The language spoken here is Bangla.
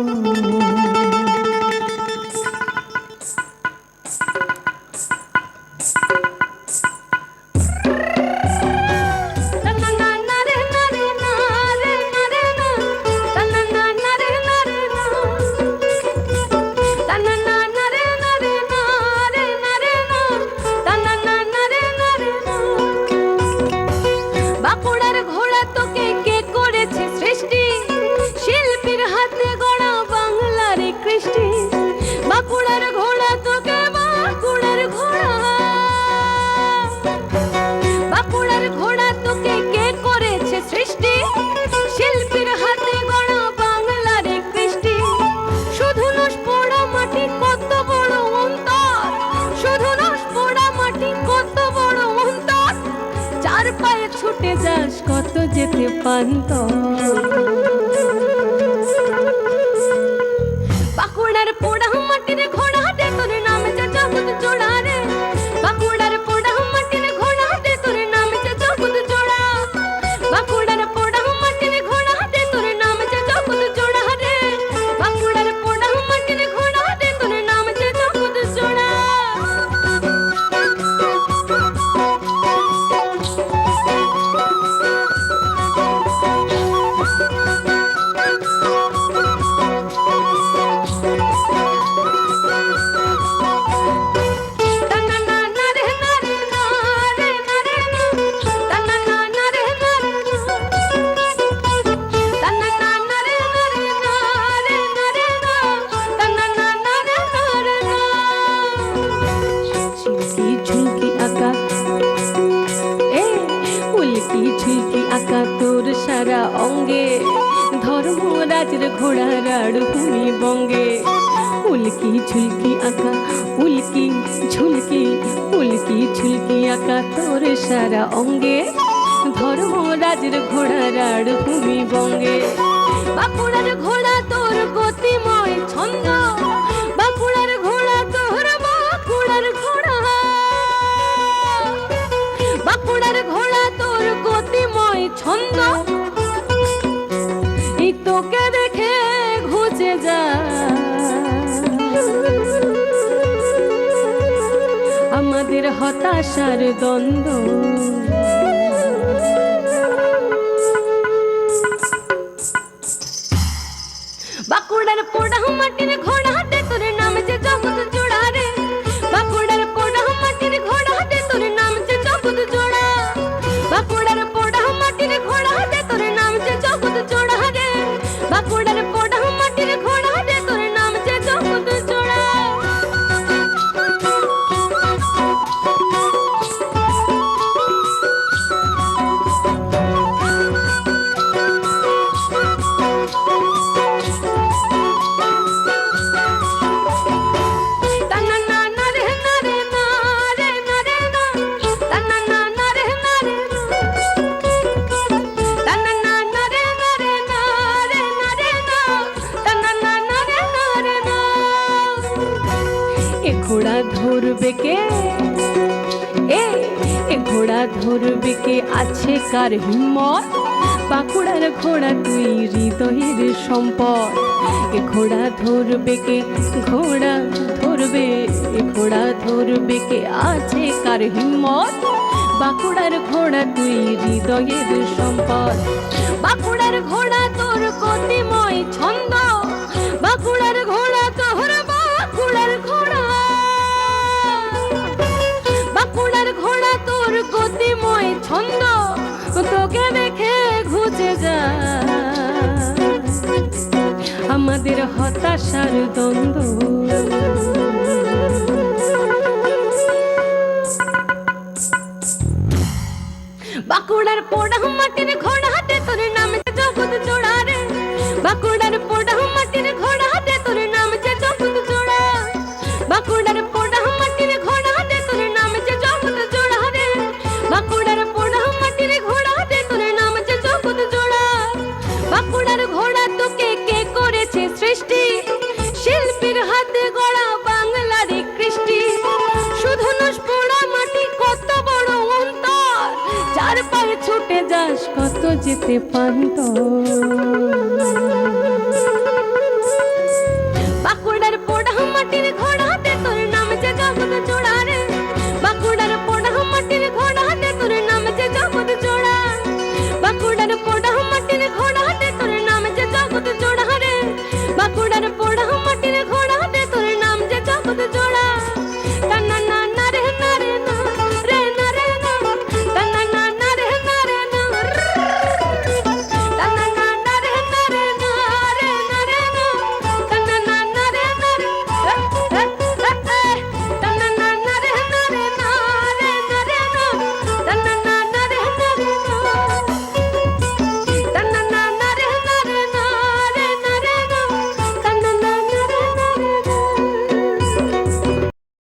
বাঁকুড়ার যাস কত যেতে পান্ত ধর্মরাজের ঘোড়া রাড় ভূমি বঙ্গে। উল্কি ঝুলকি আঁকা, উল্কি ঝুলকি উল্কি ঝুলকি আঁকা তোর সারা অঙ্গে। ধর্মরাজের ঘোড়া রাড় ভূমি বঙ্গে। বাঁকুড়ার ঘোড়া তোর গতিময় ছন্দ। বাঁকুড়ার ঘোড়া তোর বাঁকুড়ার ঘোড়া। বাঁকুড়ার ঘোড়া তোর গতিময় ছন্দ। আমাদের হতাশার দ্বন্দ্ব। বাঁকুড়ার পোড়া মাটির ঘোড়া দে তোর ঘোড়া ধরবে কে? এ ঘোড়া ধরবে কে? আছে কার হিম্মত? বাঁকুড়ার ঘোড়া তুই হৃদয়ের সম্পদ। এ ঘোড়া ধরবে কে? ঘোড়া ধরবে। এ ঘোড়া ধরবে কে? আছে কার হিম্মত? বাঁকুড়ার ঘোড়া তুই হৃদয়ের সম্পদ। বাঁকুড়ার ঘোড়া তোর গতিময় ছন্দ। তোর গতিময় ছন্দ তোকে দেখে ঘুচে যা। আমাদের হতাশার দ্বন্দ্ব। বাঁকুড়ার পোড়া মাটির ঘোড়া হাতে তোর নাম জগৎ জোড়া রে বাঁকুড়ার ছুটে কত যেতে পান্ত